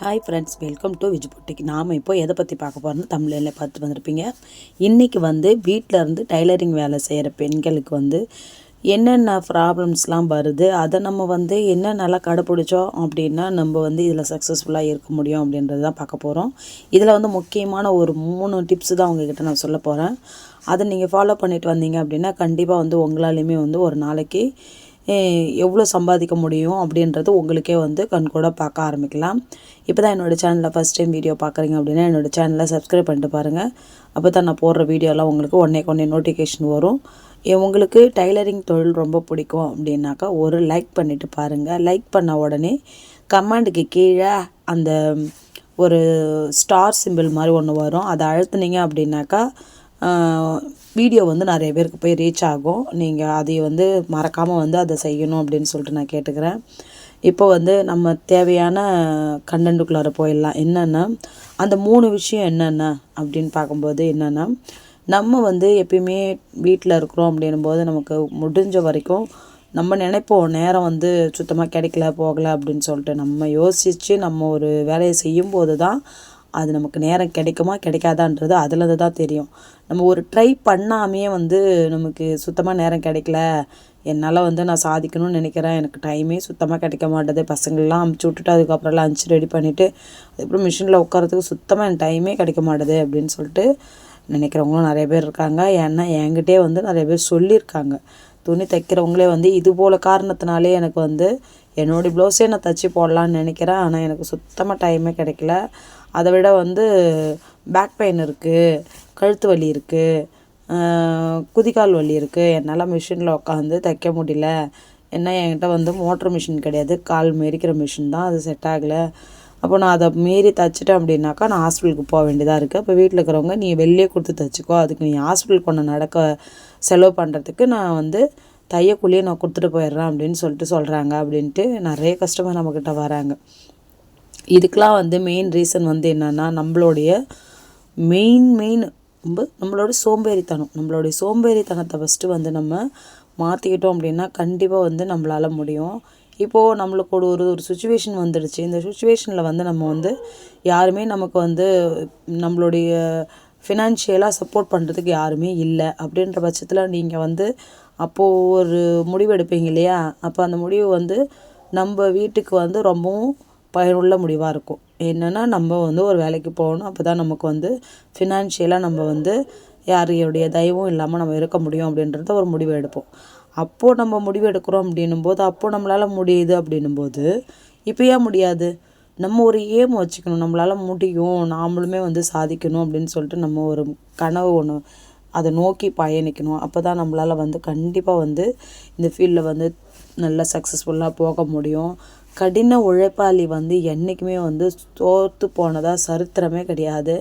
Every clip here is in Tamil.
Hi friends welcome to Vij boutique நாம் இப்போ எதை பற்றி பார்க்க போகிறோம்னு தமிழில் பார்த்து வந்திருப்பீங்க. இன்றைக்கி வந்து வீட்டில் இருந்து டைலரிங் வேலை செய்கிற பெண்களுக்கு வந்து என்னென்ன ப்ராப்ளம்ஸ்லாம் வருது அதை நம்ம வந்து என்ன நல்லா கடைப்பிடிச்சோம் அப்படின்னா நம்ம வந்து இதில் சக்ஸஸ்ஃபுல்லாக இருக்க முடியும் அப்படின்றது தான் பார்க்க போகிறோம் இதில் வந்து முக்கியமான ஒரு மூணு டிப்ஸ் தான் உங்ககிட்ட நான் சொல்ல போகிறேன் அதை நீங்கள் ஃபாலோ பண்ணிட்டு வந்தீங்க அப்படின்னா கண்டிப்பாக வந்து உங்களாலையுமே வந்து ஒரு நாளைக்கு எவ்வளோ சம்பாதிக்க முடியும் அப்படின்றது உங்களுக்கே வந்து கண்கூட பார்க்க ஆரம்பிக்கலாம். இப்போ தான் என்னோடய சேனலில் ஃபஸ்ட் டைம் வீடியோ பார்க்குறீங்க அப்படின்னா என்னோடய சேனலை சப்ஸ்கிரைப் பண்ணிட்டு பாருங்கள் அப்போ தான் நான் போடுற வீடியோலாம் உங்களுக்கு ஒன்றே கொண்டே நோட்டிஃபிகேஷன் வரும். உங்களுக்கு டைலரிங் தொழில் ரொம்ப பிடிக்கும் அப்படின்னாக்கா ஒரு லைக் பண்ணிவிட்டு பாருங்கள் லைக் பண்ண உடனே கமெண்டுக்கு கீழே அந்த ஒரு ஸ்டார் சிம்பிள் மாதிரி ஒன்று வரும். அதை அழுத்துனீங்க அப்படின்னாக்கா வீடியோ வந்து நிறைய பேருக்கு போய் ரீச் ஆகும். நீங்கள் அதை வந்து மறக்காமல் வந்து அதை செய்யணும் அப்படின்னு சொல்லிட்டு நான் கேட்டுக்கிறேன். இப்போ வந்து நம்ம தேவையான கண்டென்ட்டுக்குள்ளார போயிடலாம். என்னென்னா அந்த மூணு விஷயம் என்னென்ன அப்படின்னு பார்க்கும்போது என்னென்னா நம்ம வந்து எப்பயுமே வீட்டில் இருக்கிறோம் அப்படின்னும் போது நமக்கு முடிஞ்ச வரைக்கும் நம்ம நினைப்போம் நேரம் வந்து சுத்தமாக கிடைக்கல போகலை அப்படின்னு சொல்லிட்டு நம்ம யோசித்து நம்ம ஒரு வேலையை செய்யும்போது தான் அது நமக்கு நேரம் கிடைக்குமா கிடைக்காதான்றது அதுலேருந்து தான் தெரியும். நம்ம ஒரு ட்ரை பண்ணாமே வந்து நமக்கு சுத்தமாக நேரம் கிடைக்கல. என்னால் வந்து நான் சாதிக்கணும்னு நினைக்கிறேன். எனக்கு டைமே சுத்தமாக கிடைக்க மாட்டேது. பசங்களெலாம் அமுச்சு விட்டுட்டு அதுக்கப்புறம் லஞ்ச் ரெடி பண்ணிவிட்டு அதுக்கப்புறம் மிஷினில் உட்காரத்துக்கு சுத்தமாக எனக்கு டைமே கிடைக்க மாட்டேது அப்படின்னு சொல்லிட்டு நினைக்கிறவங்களும் நிறைய பேர் இருக்காங்க. ஏன்னா என்கிட்டே வந்து நிறைய பேர் சொல்லியிருக்காங்க. துணி தைக்கிறவங்களே வந்து இது போல் காரணத்தினாலே எனக்கு வந்து என்னோடய ப்ளவுஸே நான் தச்சு போடலான்னு நினைக்கிறேன். ஆனால் எனக்கு சுத்தமாக டைமே கிடைக்கல. அதை விட வந்து பேக் பெயின் இருக்குது கழுத்து வலி இருக்குது குதிகால் வலி இருக்குது என்னால் மிஷினில் உட்காந்து தைக்க முடியல. என்ன என்கிட்ட வந்து மோட்ரு மிஷின் கிடையாது. கால் மெரிக்கிற மிஷின் தான். அது செட் ஆகலை. அப்போ நான் அதை மீறி தைச்சிட்டேன் அப்படின்னாக்கா நான் ஹாஸ்பிட்டலுக்கு போக வேண்டியதாக இருக்குது அப்போ வீட்டில் இருக்கிறவங்க நீ வெளியே கொடுத்து தைச்சிக்கோ. அதுக்கு நீ ஹாஸ்பிட்டல் கொண்டு நடக்க செலவு பண்ணுறதுக்கு நான் வந்து தையக்குள்ளேயே நான் கொடுத்துட்டு போயிடுறேன் அப்படின்னு சொல்லிட்டு சொல்கிறாங்க அப்படின்ட்டு நிறைய கஸ்டமர் நம்மக்கிட்ட வராங்க. இதுக்கெலாம் வந்து மெயின் ரீசன் வந்து என்னென்னா நம்மளுடைய மெயின் மெயின் ரொம்ப நம்மளோட சோம்பேறித்தனம். நம்மளுடைய சோம்பேறித்தனத்தை ஃபஸ்ட்டு வந்து நம்ம மாற்றிக்கிட்டோம் அப்படின்னா கண்டிப்பாக வந்து நம்மளால் முடியும். இப்போது நம்மளுக்கு ஒரு ஒரு ஒரு சுச்சுவேஷன் வந்துடுச்சு. இந்த சுச்சுவேஷனில் வந்து நம்ம வந்து யாருமே நமக்கு வந்து நம்மளுடைய ஃபினான்ஷியலாக சப்போர்ட் பண்ணுறதுக்கு யாருமே இல்லை. அப்படின்ற பட்சத்தில் நீங்கள் வந்து அப்போது ஒரு முடிவு எடுப்பீங்க இல்லையா? அப்போ அந்த முடிவு வந்து நம்ம வீட்டுக்கு வந்து ரொம்பவும் பயனுள்ள முடிவாக இருக்கும். என்னென்னா நம்ம வந்து ஒரு வேலைக்கு போகணும். அப்போ தான் நமக்கு வந்து ஃபினான்ஷியலாக நம்ம வந்து யாருடைய தயவும் இல்லாமல் நம்ம இருக்க முடியும் அப்படின்றத ஒரு முடிவு எடுப்போம். அப்போது நம்ம முடிவு எடுக்கிறோம் அப்படின்னும் போது அப்போது நம்மளால் முடியுது அப்படின்னும் போது இப்போ ஏன் முடியாது? நம்ம ஒரு ஏம் வச்சுக்கணும். நம்மளால் முடியும். நாமளுமே வந்து சாதிக்கணும் அப்படின்னு சொல்லிட்டு நம்ம ஒரு கனவு ஒன்று அதை நோக்கி பயணிக்கணும். அப்போ தான் நம்மளால் வந்து கண்டிப்பாக வந்து இந்த ஃபீல்டில் வந்து நல்லா சக்ஸஸ்ஃபுல்லாக போக முடியும். கடின உழைப்பாளி வந்து என்றைக்குமே வந்து தோற்று போனதாக சரித்திரமே கிடையாது.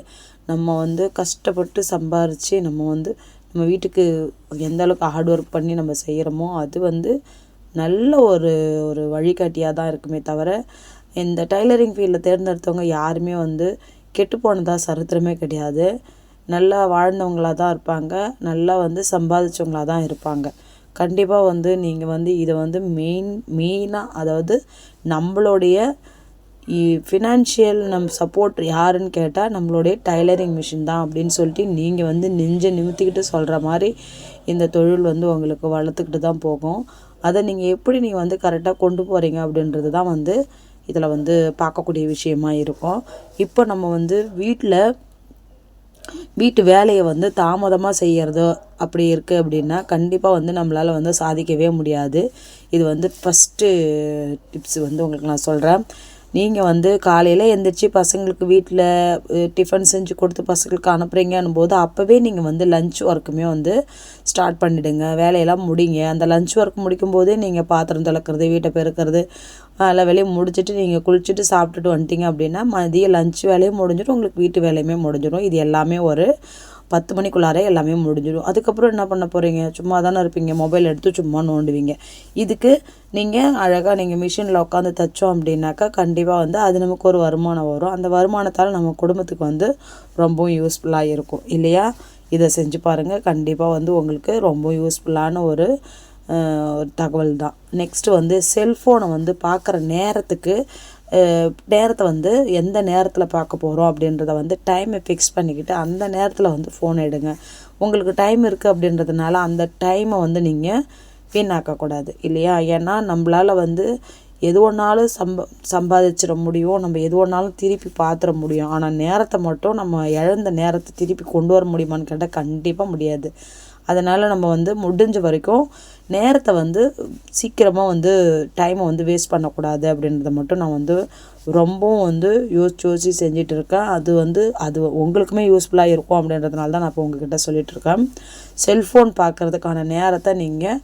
நம்ம வந்து கஷ்டப்பட்டு சம்பாரித்து நம்ம வந்து நம்ம வீட்டுக்கு எந்த அளவுக்கு ஹார்ட் ஒர்க் பண்ணி நம்ம செய்கிறோமோ அது வந்து நல்ல ஒரு ஒரு வழிகாட்டியாக தான் இருக்குமே தவிர இந்த டைலரிங் ஃபீல்டில் தேர்ந்தெடுத்தவங்க யாருமே வந்து கெட்டு போனதாக சரித்திரமே கிடையாது. நல்லா வாழ்ந்தவங்களாக தான் இருப்பாங்க. நல்லா வந்து சம்பாதிச்சவங்களாக தான் இருப்பாங்க. கண்டிப்பாக வந்து நீங்கள் வந்து இதை வந்து மெயின் மெயினாக அதாவது நம்மளுடைய ஃபினான்ஷியல் நம் சப்போர்ட் யாருன்னு கேட்டால் நம்மளுடைய டைலரிங் மிஷின் தான் அப்படின்னு சொல்லிட்டு நீங்கள் வந்து நெஞ்சை நிமித்திக்கிட்டு சொல்கிற மாதிரி இந்த தொழில் வந்து உங்களுக்கு வளர்த்துக்கிட்டு தான் போகும். அதை நீங்கள் எப்படி நீங்கள் வந்து கரெக்டாக கொண்டு போகிறீங்க அப்படின்றது தான் வந்து இதில் வந்து பார்க்கக்கூடிய விஷயமா இருக்கும். இப்போ நம்ம வந்து வீட்டில் வீட்டு வேலையை வந்து தாமதமாக செய்கிறதோ அப்படி இருக்குது அப்படின்னா கண்டிப்பாக வந்து நம்மளால் வந்து சாதிக்கவே முடியாது. இது வந்து ஃபஸ்ட்டு டிப்ஸ் வந்து உங்களுக்கு நான் சொல்கிறேன் நீங்கள் வந்து காலையில் எழுந்திரிச்சி பசங்களுக்கு வீட்டில் டிஃபன் செஞ்சு கொடுத்து பசங்களுக்கு அனுப்புகிறீங்கன்னும் போது அப்போவே நீங்கள் வந்து லஞ்ச் ஒர்க்குமே வந்து ஸ்டார்ட் பண்ணிவிடுங்க வேலையெல்லாம் முடிங்க. அந்த லஞ்ச் ஒர்க் முடிக்கும் போதே நீங்கள் பாத்திரம் துளக்கிறது வீட்டை பெருக்கிறது எல்லா வேலையும் முடிச்சுட்டு நீங்கள் குளிச்சுட்டு சாப்பிட்டுட்டு வந்துட்டீங்க அப்படின்னா மதியம் லஞ்ச் வேலையும் முடிஞ்சிடும் உங்களுக்கு வீட்டு வேலையுமே முடிஞ்சிடும். இது எல்லாமே ஒரு பத்து மணிக்குள்ளாரே எல்லாமே முடிஞ்சிடும். அதுக்கப்புறம் என்ன பண்ண போகிறீங்க சும்மா தானே இருப்பீங்க. மொபைல் எடுத்து சும்மா நோண்டுவீங்க. இதுக்கு நீங்கள் அழகாக நீங்கள் மிஷினில் உட்காந்து தைச்சோம் அப்படின்னாக்கா கண்டிப்பாக வந்து அது நமக்கு ஒரு வருமானம் வரும். அந்த வருமானத்தால் நம்ம குடும்பத்துக்கு வந்து ரொம்பவும் யூஸ்ஃபுல்லாக இருக்கும். இல்லையா? இதை செஞ்சு பாருங்கள் கண்டிப்பாக வந்து உங்களுக்கு ரொம்ப யூஸ்ஃபுல்லான ஒரு ஒரு தகவல் தான் நெக்ஸ்ட்டு வந்து செல்ஃபோனை வந்து பார்க்குற நேரத்துக்கு நேரத்தை வந்து எந்த நேரத்தில் பார்க்க போகிறோம் அப்படின்றத வந்து டைமை ஃபிக்ஸ் பண்ணிக்கிட்டு அந்த நேரத்தில் வந்து ஃபோன் எடுங்க. உங்களுக்கு டைம் இருக்குது அப்படின்றதுனால அந்த டைமை வந்து நீங்கள் வீணாக்கக்கூடாது இல்லையா? ஏன்னா நம்மளால் வந்து எது ஒன்றாலும் சம்ப சம்பாதிச்சிட முடியும். நம்ம எது ஒன்றாலும் திருப்பி பார்த்துட முடியும். ஆனால் நேரத்தை மட்டும் நம்ம இழந்த நேரத்தை திருப்பி கொண்டு வர முடியுமான்னு கேட்டால் கண்டிப்பாக முடியாது. அதனால் நம்ம வந்து முடிஞ்ச வரைக்கும் நேரத்தை வந்து சீக்கிரமாக வந்து டைமை வந்து வேஸ்ட் பண்ணக்கூடாது அப்படின்றத மட்டும் நான் வந்து ரொம்பவும் வந்து யோசிச்சு யோசிச்சு செஞ்சிட்டு இருக்கேன். அது வந்து அது உங்களுக்குமே யூஸ்ஃபுல்லாக இருக்கும் அப்படின்றதுனால தான் நான் இப்போ உங்ககிட்ட சொல்லிகிட்டு இருக்கேன். செல்ஃபோன் பார்க்குறதுக்கான நேரத்தை நீங்கள்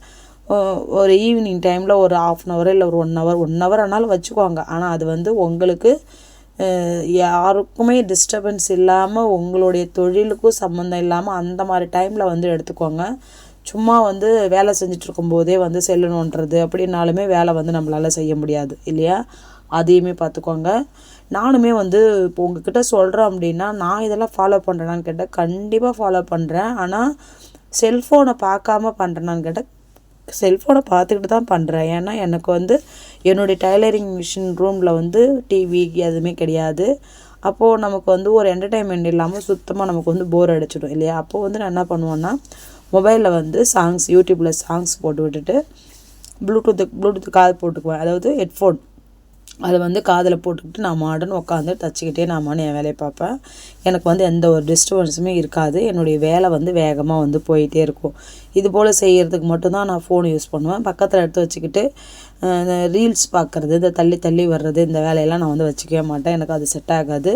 ஒரு ஈவினிங் டைமில் ஒரு ஆஃப் அன் ஹவர் இல்லை ஒரு ஒன் ஹவர் ஒன் ஹவர் ஆனாலும் வச்சுக்கோங்க. ஆனால் அது வந்து உங்களுக்கு யாருக்குமே டிஸ்டர்பன்ஸ் இல்லாமல் உங்களுடைய தொழிலுக்கும் சம்மந்தம் இல்லாமல் அந்த மாதிரி டைமில் வந்து எடுத்துக்கோங்க. சும்மா வந்து வேலை செஞ்சுட்டு போதே வந்து செல்லணுன்றது அப்படின்னாலுமே வேலை வந்து நம்மளால் செய்ய முடியாது இல்லையா? அதையுமே பார்த்துக்கோங்க. நானுமே வந்து இப்போ உங்ககிட்ட சொல்கிறேன் அப்படின்னா நான் இதெல்லாம் ஃபாலோ பண்ணுறேனான்னு கேட்டால் கண்டிப்பாக ஃபாலோ பண்ணுறேன் ஆனால் செல்ஃபோனை பார்க்காம பண்ணுறேனான்னு கேட்டால் செல்ஃபோனை பார்த்துக்கிட்டு தான் பண்ணுறேன் ஏன்னா எனக்கு வந்து என்னுடைய டைலரிங் மிஷின் ரூமில் வந்து டிவி எதுவுமே கிடையாது. அப்போது நமக்கு வந்து ஒரு என்டர்டைன்மெண்ட் இல்லாமல் சுத்தமாக நமக்கு வந்து போர் அடிச்சிடும் இல்லையா? அப்போது வந்து நான் என்ன பண்ணுவேன்னா மொபைலில் வந்து சாங்ஸ் யூடியூப்பில் சாங்ஸ் போட்டு விட்டுட்டு ப்ளூடூத்து ப்ளூடூத் காது போட்டுக்குவேன். அதாவது ஹெட்ஃபோன் அதை வந்து காதில் போட்டுக்கிட்டு நான் மாடன் உட்காந்து தச்சுக்கிட்டே நான் மாடு என் வேலையை பார்ப்பேன். எனக்கு வந்து எந்த ஒரு டிஸ்டர்பன்ஸுமே இருக்காது. என்னுடைய வேலை வந்து வேகமாக வந்து போயிட்டே இருக்கும். இது போல் செய்கிறதுக்கு மட்டும்தான் நான் ஃபோன் யூஸ் பண்ணுவேன். பக்கத்தில் எடுத்து வச்சுக்கிட்டு இந்த ரீல்ஸ் பார்க்குறது இந்த தள்ளி தள்ளி வர்றது இந்த வேலையெல்லாம் நான் வந்து வச்சுக்கவே மாட்டேன். எனக்கு அது செட் ஆகாது.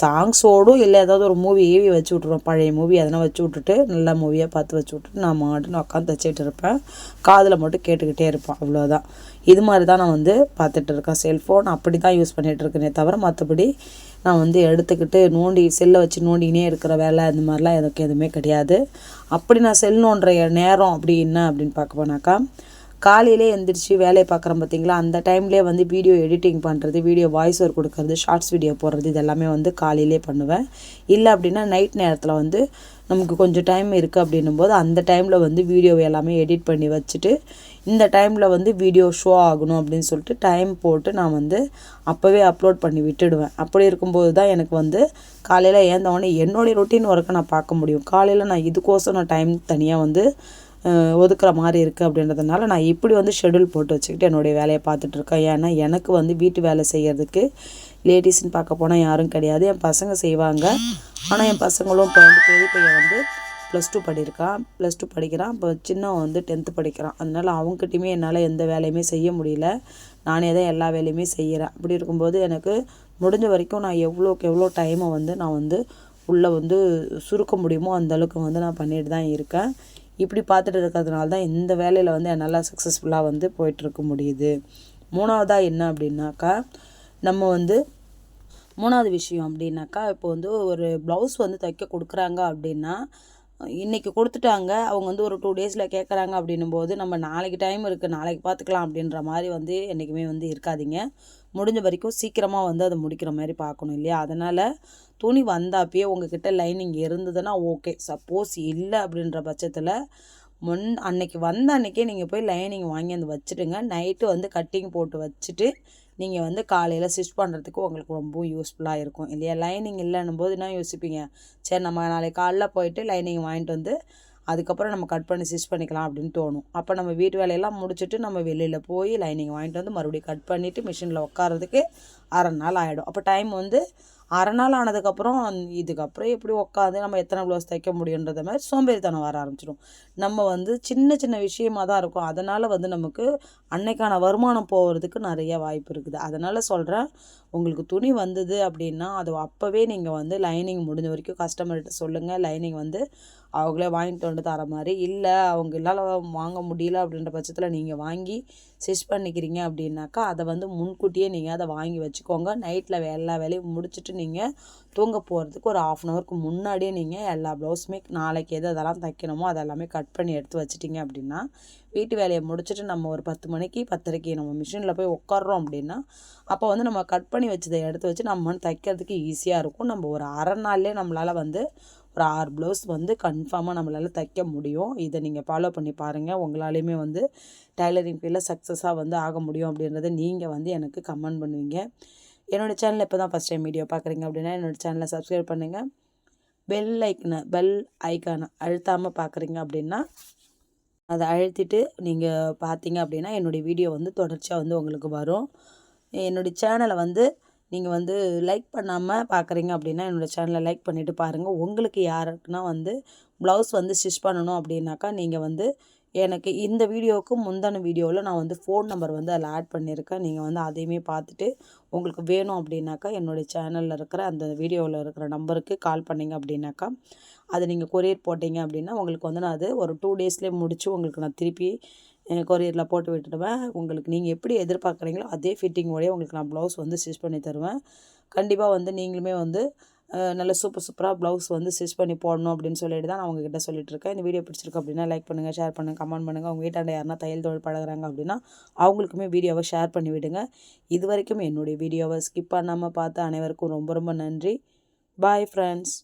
சாங்ஸோடும் இல்லை ஏதாவது ஒரு மூவி ஈவி வச்சு விட்ருவோம் பழைய மூவி அதெல்லாம் வச்சு விட்டுட்டு நல்ல மூவியாக பார்த்து வச்சு விட்டுட்டு நான் மாட்டுன்னு உட்காந்து தச்சிட்டு இருப்பேன். காதில் மட்டும் கேட்டுக்கிட்டே இருப்பேன் அவ்வளோதான் இது மாதிரி தான் நான் வந்து பார்த்துட்டு இருக்கேன். செல்ஃபோன் அப்படி தான் யூஸ் பண்ணிகிட்டு இருக்கேனே தவிர மற்றபடி நான் வந்து எடுத்துக்கிட்டு நோண்டி செல்லை வச்சு நோண்டினே இருக்கிற வேலை இந்த மாதிரிலாம் எனக்கு எதுவுமே கிடையாது. அப்படி நான் செல் நோண்டுற நேரம் அப்படி என்ன அப்படின்னு பார்க்க போனாக்கா காலையிலே எழுந்திரிச்சு வேலையை பார்க்குறோம் பார்த்தீங்களா? அந்த டைம்லேயே வந்து வீடியோ எடிட்டிங் பண்ணுறது வீடியோ வாய்ஸ் ஓவர் கொடுக்கறது ஷார்ட்ஸ் வீடியோ போடுறது இதெல்லாமே வந்து காலையிலே பண்ணுவேன். இல்லை அப்படின்னா நைட் நேரத்தில் வந்து நமக்கு கொஞ்சம் டைம் இருக்குது அப்படின்னும் போது அந்த டைமில் வந்து வீடியோ எல்லாமே எடிட் பண்ணி வச்சுட்டு இந்த டைமில் வந்து வீடியோ ஷோ ஆகணும் அப்படின்னு சொல்லிட்டு டைம் போட்டு நான் வந்து அப்போவே அப்லோட் பண்ணி விட்டுடுவேன். அப்படி இருக்கும்போது தான் எனக்கு வந்து காலையில் ஏந்தவொடனே என்னுடைய ரொட்டீன் ஒர்க்கை நான் பார்க்க முடியும். காலையில் நான் இதுக்கோசம் நான் டைம் தனியாக வந்து ஒதுக்குற மாதிரி இருக்குது அப்படின்றதுனால நான் இப்படி வந்து ஷெடியூல் போட்டு வச்சுக்கிட்டு என்னுடைய வேலையை பார்த்துட்ருக்கேன் ஏன்னா எனக்கு வந்து வீட்டு வேலை செய்கிறதுக்கு லேடிஸ்ன்னு பார்க்க போனால் யாரும் கிடையாது. என் பசங்க செய்வாங்க. ஆனால் என் பசங்களும் இப்போ வந்து பெரிய பையன் வந்து ப்ளஸ் டூ படிக்கிறான் ப்ளஸ் டூ படிக்கிறான். இப்போ சின்னவன் வந்து டென்த்து படிக்கிறான். அதனால் அவங்ககிட்டையுமே என்னால் எந்த வேலையுமே செய்ய முடியல. நானே தான் எல்லா வேலையுமே செய்கிறேன் அப்படி இருக்கும்போது எனக்கு முடிஞ்ச வரைக்கும் நான் எவ்வளோக்கு எவ்வளோ டைமை வந்து நான் வந்து உள்ளே வந்து சுருக்க முடியுமோ அந்தளவுக்கு வந்து நான் பண்ணிட்டு தான் இருக்கேன். இப்படி பார்த்துட்டு இருக்கிறதுனால தான் இந்த வேலையில் வந்து என்னால் சக்ஸஸ்ஃபுல்லாக வந்து போயிட்டுருக்க முடியுது. மூணாவதாக என்ன அப்படின்னாக்கா நம்ம வந்து மூணாவது விஷயம் அப்படின்னாக்கா இப்போ வந்து ஒரு ப்ளவுஸ் வந்து தைக்க கொடுக்குறாங்க அப்படின்னா இன்றைக்கி கொடுத்துட்டாங்க. அவங்க வந்து ஒரு டூ டேஸில் கேட்குறாங்க அப்படின்னும் போது நம்ம நாளைக்கு டைம் இருக்குது நாளைக்கு பார்த்துக்கலாம் அப்படின்ற மாதிரி வந்து என்றைக்குமே வந்து இருக்காதிங்க. முடிஞ்ச வரைக்கும் சீக்கிரமாக வந்து அதை முடிக்கிற மாதிரி பார்க்கணும் இல்லையா? அதனால் துணி வந்தாப்பயே உங்ககிட்ட லைனிங் இருந்ததுன்னா ஓகே சப்போஸ் இல்லை அப்படின்ற பட்சத்தில் முன் அன்னைக்கு வந்த அன்னைக்கே நீங்கள் போய் லைனிங் வாங்கி வந்து வச்சுட்டுங்க நைட்டு வந்து கட்டிங் போட்டு வச்சுட்டு நீங்கள் வந்து காலையில் ஸ்டிச் பண்ணுறதுக்கு உங்களுக்கு ரொம்ப யூஸ்ஃபுல்லாக இருக்கும். இல்லையா? லைனிங் இல்லைன்னும் போது என்ன யோசிப்பீங்க? சரி நம்ம நாளைக்கு காலைல போயிட்டு லைனிங் வாங்கிட்டு வந்து அதுக்கப்புறம் நம்ம கட் பண்ணி ஸ்டிச் பண்ணிக்கலாம் அப்படின்னு தோணும். அப்போ நம்ம வீட்டு வேலையெல்லாம் முடிச்சுட்டு நம்ம வெளியில் போய் லைனிங் வாங்கிட்டு வந்து மறுபடியும் கட் பண்ணிவிட்டு மிஷினில் உட்காரதுக்கு அரை நாள் ஆகிடும் அப்போ டைம் வந்து அரை நாள் ஆனதுக்கப்புறம் இதுக்கப்புறம் எப்படி உட்காந்து நம்ம எத்தனை ப்ளவுஸ் தைக்க முடியுன்றத மாதிரி சோம்பேறித்தனம் வர ஆரம்பிச்சிடும் நம்ம வந்து சின்ன சின்ன விஷயமாக தான் இருக்கும். அதனால் வந்து நமக்கு அன்னைக்கான வருமானம் போகிறதுக்கு நிறைய வாய்ப்பு இருக்குது. அதனால் சொல்கிறேன் உங்களுக்கு துணி வந்தது அப்படின்னா அது அப்போவே நீங்கள் வந்து லைனிங் முடிஞ்ச வரைக்கும் கஸ்டமர்கிட்ட சொல்லுங்கள் லைனிங் வந்து அவங்களே வாங்கிட்டு வந்து தர மாதிரி. இல்லை அவங்களால வாங்க முடியல அப்படின்ற பட்சத்தில் நீங்கள் வாங்கி ஸ்டிச் பண்ணிக்கிறீங்க அப்படின்னாக்கா அதை வந்து முன்கூட்டியே நீங்கள் அதை வாங்கி வச்சுக்கோங்க. நைட்டில் எல்லா வேலையும் முடிச்சுட்டு நீங்கள் தூங்க போகிறதுக்கு ஒரு ஆஃப் அன் ஹவருக்கு முன்னாடியே நீங்கள் எல்லா ப்ளவுஸுமே நாளைக்கு எது அதெல்லாம் தைக்கணுமோ அதெல்லாமே கட் பண்ணி எடுத்து வச்சிட்டிங்க அப்படின்னா வீட்டு வேலையை முடிச்சுட்டு நம்ம ஒரு பத்து மணிக்கு பத்தரைக்கு நம்ம மிஷினில் போய் உட்காடுறோம் அப்படின்னா அப்போ வந்து நம்ம கட் பண்ணி வச்சதை எடுத்து வச்சு நம்ம தைக்கிறதுக்கு ஈஸியாக இருக்கும். நம்ம ஒரு அரை நாள்லேயே நம்மளால் வந்து ஒரு ஆறு ப்ளவுஸ் வந்து கன்ஃபார்மாக நம்மளால் தைக்க முடியும். இதை நீங்கள் ஃபாலோ பண்ணி பாருங்கள் உங்களாலேயுமே வந்து டைலரிங் ஃபீல்டில் சக்ஸஸாக வந்து ஆக முடியும் அப்படின்றத நீங்கள் வந்து எனக்கு கமெண்ட் பண்ணுவீங்க. என்னோடய சேனல் இப்போ தான் ஃபஸ்ட் டைம் வீடியோ பார்க்குறீங்க அப்படின்னா என்னோடய சேனலை சப்ஸ்கிரைப் பண்ணுங்கள் பெல் ஐக்கனை பெல் ஐக்கானை அழுத்தாமல் பார்க்குறீங்க அப்படின்னா அதை அழுத்திட்டு நீங்கள் பார்த்தீங்க அப்படின்னா என்னுடைய வீடியோ வந்து தொடர்ச்சியாக வந்து உங்களுக்கு வரும். என்னுடைய சேனலை வந்து நீங்கள் வந்து லைக் பண்ணாமல் பார்க்குறீங்க அப்படின்னா என்னோடய சேனலை லைக் பண்ணிவிட்டு பாருங்கள் உங்களுக்கு யாருக்குன்னா வந்து ப்ளவுஸ் வந்து ஸ்டிச் பண்ணணும் அப்படின்னாக்கா நீங்கள் வந்து எனக்கு இந்த வீடியோவுக்கு முந்தின வீடியோவில் நான் வந்து ஃபோன் நம்பர் வந்து அதில் ஆட் பண்ணியிருக்கேன் நீங்கள் வந்து அதையுமே பார்த்துட்டு உங்களுக்கு வேணும் அப்படின்னாக்கா என்னுடைய சேனலில் இருக்கிற அந்த வீடியோவில் இருக்கிற நம்பருக்கு கால் பண்ணிங்க அப்படின்னாக்கா அதை நீங்கள் கொரியர் போட்டிங்க அப்படின்னா உங்களுக்கு வந்து நான் அது ஒரு டூ டேஸ்லேயே முடித்து உங்களுக்கு நான் திருப்பி கொரியரில் போட்டு விட்டுடுவேன். உங்களுக்கு நீங்கள் எப்படி எதிர்பார்க்குறீங்களோ அதே ஃபிட்டிங்கோடய உங்களுக்கு நான் ப்ளவுஸ் வந்து ஸ்டிச் பண்ணி தருவேன். கண்டிப்பாக வந்து நீங்களுமே வந்து நல்ல சூப்பர் சூப்பராக ப்ளவுஸ் வந்து ஸ்டிச் பண்ணி போடணும் அப்படின்னு சொல்லிட்டு தான் நான் உங்ககிட்ட சொல்லிட்டு இருக்கேன். இந்த வீடியோ பிடிச்சிருக்கு அப்படின்னா லைக் பண்ணுங்கள் ஷேர் பண்ணுங்கள் கமெண்ட் பண்ணுங்கள் உங்கள் வீட்டாண்ட யாருன்னா தையல் தொழில் பழகுறாங்க அப்படின்னா அவங்களுக்குமே வீடியோவை ஷேர் பண்ணி விடுங்க. இது வரைக்கும் என்னுடைய வீடியோவை ஸ்கிப் பண்ணாமல் பார்த்து அனைவருக்கும் ரொம்ப ரொம்ப நன்றி. Bye friends